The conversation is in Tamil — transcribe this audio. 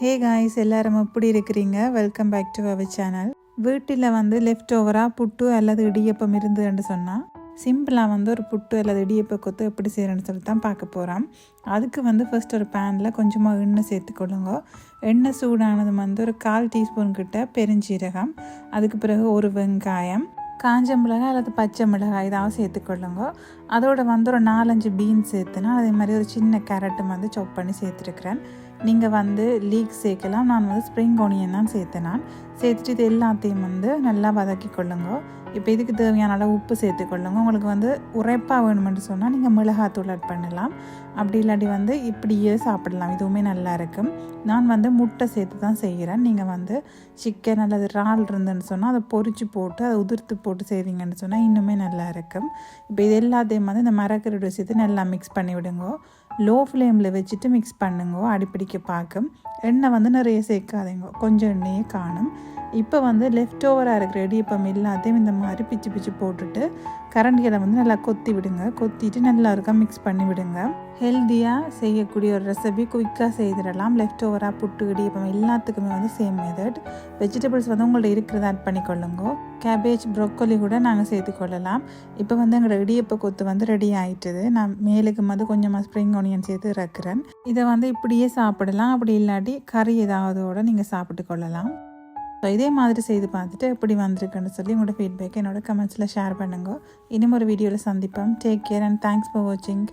ஹே காய்ஸ் எல்லாரும் எப்படி இருக்கிறீங்க? Welcome back to our channel வீட்டில் வந்து லெஃப்ட் ஓவராக புட்டு அல்லது இடியப்பம் இருந்ததுன்னு சொன்னால் சிம்பிளாக வந்து ஒரு புட்டு அல்லது இடியப்ப கொத்து எப்படி செய்கிறேன்னு சொல்லி தான் பார்க்க போகிறோம் அதுக்கு வந்து ஃபஸ்ட் ஒரு பேனில் கொஞ்சமாக எண்ணெய் சேர்த்துக்கொள்ளுங்க எண்ணெய் சூடானது வந்து ஒரு கால் டீஸ்பூன் கிட்ட பெருஞ்சீரகம் அதுக்கு பிறகு ஒரு வெங்காயம் காஞ்ச மிளகாய் அல்லது பச்சை மிளகாய் இதாவது சேர்த்துக்கொள்ளுங்க அதோட வந்து ஒரு நாலஞ்சு பீன்ஸ் சேர்த்துனா அதே மாதிரி ஒரு சின்ன கேரட்டும் வந்து சாப் பண்ணி சேர்த்துருக்குறேன். நீங்கள் வந்து லீக் சேர்க்கலாம். நான் வந்து ஸ்ப்ரிங் ஒனியன் தான் சேர்த்தேன் நான். சேர்த்துட்டு இது எல்லாத்தையும் வந்து நல்லா வதக்கி கொள்ளுங்க இப்போ இதுக்கு தேவையான அளவு உப்பு சேர்த்துக்கொள்ளுங்க. உங்களுக்கு வந்து உரைப்பாக வேணுமென்று சொன்னால் நீங்கள் மிளகாத்தூள் ஆட் பண்ணலாம். அப்படி இல்லாட்டி வந்து இப்படியே சாப்பிடலாம். இதுவுமே நல்லா இருக்கும். நான் வந்து முட்டை சேர்த்து தான் செய்கிறேன். நீங்கள் வந்து சிக்கன் அல்லது இறால் இருந்துன்னு சொன்னால் அதை பொறிச்சு போட்டு அதை உதிர்த்து போட்டு செய்கிறீங்கன்னு சொன்னால் இன்னுமே நல்லா இருக்கும். இப்போ இது எல்லாத்தையும் வந்து இந்த மரக்கறியோட சேர்த்து நல்லா மிக்ஸ் பண்ணி விடுங்க. லோ ஃப்ளேமில் வச்சுட்டு மிக்ஸ் பண்ணுங்க. அடிப்பிடிக்க பார்க்கும். எண்ணெய் வந்து நிறைய சேர்க்காதீங்க. கொஞ்சம் எண்ணெயே காணும். இப்போ வந்து லெஃப்ட் ஓவராக இருக்கிற இடியப்பம் எல்லாத்தையும் இந்த மாதிரி பிச்சு பிச்சு போட்டுட்டு கரண்டிகளை வந்து நல்லா கொத்தி விடுங்க. கொத்திட்டு நல்லா இருக்கா மிக்ஸ் பண்ணி விடுங்க. ஹெல்த்தியாக செய்யக்கூடிய ஒரு ரெசிபி குயிக்காக செய்திடலாம். லெஃப்ட் ஓவராக புட்டு இடியப்பம் எல்லாத்துக்குமே வந்து சேம் மெத்தட் வெஜிடபிள்ஸ் வந்து உங்கள்ட்ட இருக்கிறத ஆட் பண்ணிக்கொள்ளுங்க. கேபேஜ் ப்ரொக்கோலி கூட நாங்கள் சேர்த்துக்கொள்ளலாம் இப்போ வந்து எங்களோட இடியப்ப கொத்து வந்து ரெடி ஆகிட்டுது நான் மேலுக்கு வந்து கொஞ்சமாக ஸ்ப்ரிங் ஒனியன் சேர்த்து இறக்குறேன். இதை வந்து இப்படியே சாப்பிடலாம். அப்படி இல்லாட்டி கறி ஏதாவதோட நீங்கள் சாப்பிட்டு கொள்ளலாம். ஸோ இதே மாதிரி செய்து பார்த்துட்டு எப்படி வந்திருக்குன்னு சொல்லி உங்களோட ஃபீட்பேக் என்னோட கமெண்ட்ஸில் ஷேர் பண்ணுங்க. இன்னும் ஒரு வீடியோவில் சந்திப்போம். Take care and thanks for வாட்சிங்